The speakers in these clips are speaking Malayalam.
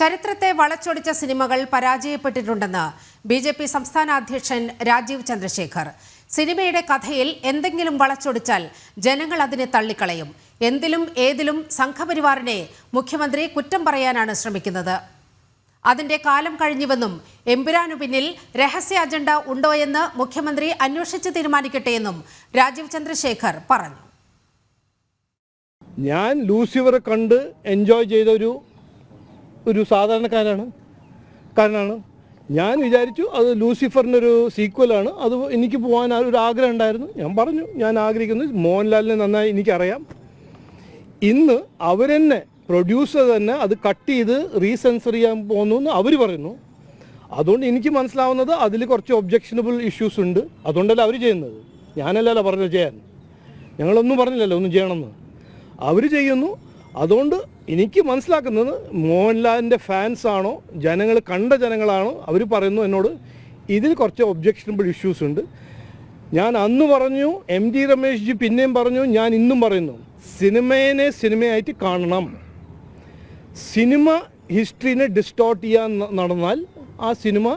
ചരിത്രത്തെ വളച്ചൊടിച്ച സിനിമകൾ പരാജയപ്പെട്ടിട്ടുണ്ടെന്ന് ബി ജെ പി സംസ്ഥാന അധ്യക്ഷൻ രാജീവ് ചന്ദ്രശേഖർ. സിനിമയുടെ കഥയിൽ എന്തെങ്കിലും വളച്ചൊടിച്ചാൽ ജനങ്ങൾ അതിനെ തള്ളിക്കളയും. എന്തിലും ഏതിലും സംഘപരിവാറിനെ മുഖ്യമന്ത്രി കുറ്റം പറയാനാണ് ശ്രമിക്കുന്നത്. അതിന്റെ കാലം കഴിഞ്ഞുവെന്നും എമ്പുരാനു പിന്നിൽ രഹസ്യ അജണ്ട ഉണ്ടോയെന്ന് മുഖ്യമന്ത്രി അന്വേഷിച്ച് തീരുമാനിക്കട്ടെയെന്നും രാജീവ് ചന്ദ്രശേഖർ പറഞ്ഞു. ഞാൻ ലൂസിഫറെ കണ്ട് എൻജോയ് ചെയ്ത ഒരു സാധാരണക്കാരാണ് കാരനാണ്. ഞാൻ വിചാരിച്ചു അത് ലൂസിഫറിനൊരു സീക്വലാണ്. അത് എനിക്ക് പോകാൻ ഒരു ആഗ്രഹം ഉണ്ടായിരുന്നു. ഞാൻ പറഞ്ഞു ഞാൻ ആഗ്രഹിക്കുന്നു. മോഹൻലാലിനെ നന്നായി എനിക്കറിയാം. ഇന്ന് അവരെന്നെ പ്രൊഡ്യൂസർ തന്നെ അത് കട്ട് ചെയ്ത് റീസെൻസർ ചെയ്യാൻ പോകുന്നു എന്ന് അവർ പറയുന്നു. അതുകൊണ്ട് എനിക്ക് മനസ്സിലാവുന്നത് അതിൽ കുറച്ച് ഒബ്ജക്ഷനബിൾ ഇഷ്യൂസ് ഉണ്ട്. അതുകൊണ്ടല്ല അവർ ചെയ്യുന്നത്. ഞാനല്ലല്ലോ പറഞ്ഞത് ചെയ്യാൻ. ഞങ്ങളൊന്നും പറഞ്ഞില്ലല്ലോ ഒന്നും ചെയ്യണമെന്ന്. അവർ ചെയ്യുന്നു. അതുകൊണ്ട് എനിക്ക് മനസ്സിലാക്കുന്നത് മോഹൻലാലിന്റെ ഫാൻസ് ആണോ? ജനങ്ങൾ കണ്ട ജനങ്ങളാണോ? അവർ പറയുന്നു എന്നോട് ഇതിൽ കുറച്ച് ഒബ്ജക്ഷനബിൾ ഇഷ്യൂസ് ഉണ്ട്. ഞാൻ അന്ന് പറഞ്ഞു എം ജി രമേശ് ജി പിന്നെയും പറഞ്ഞു ഞാൻ ഇന്നും പറയുന്നു സിനിമയെ സിനിമയായിട്ട് കാണണം. സിനിമ ഹിസ്റ്ററിനെ ഡിസ്റ്റോർട്ട് ചെയ്യാൻ നടന്നാൽ ആ സിനിമ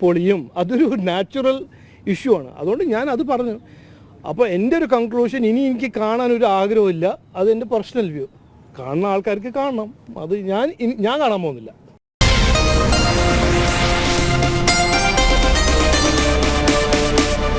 പൊളിയും. അതൊരു നാച്ചുറൽ ഇഷ്യൂ ആണ്. അതുകൊണ്ട് ഞാൻ അത് പറഞ്ഞു. അപ്പോൾ എന്റെ ഒരു കൺക്ലൂഷൻ ഇനി എനിക്ക് കാണാൻ ഒരു ആഗ്രഹമില്ല. അത് എന്റെ പേഴ്സണൽ വ്യൂ കാണുന്ന ആൾക്കാർക്ക് കാണണം. അത് ഞാൻ ഞാൻ കാണാൻ പോകുന്നില്ല.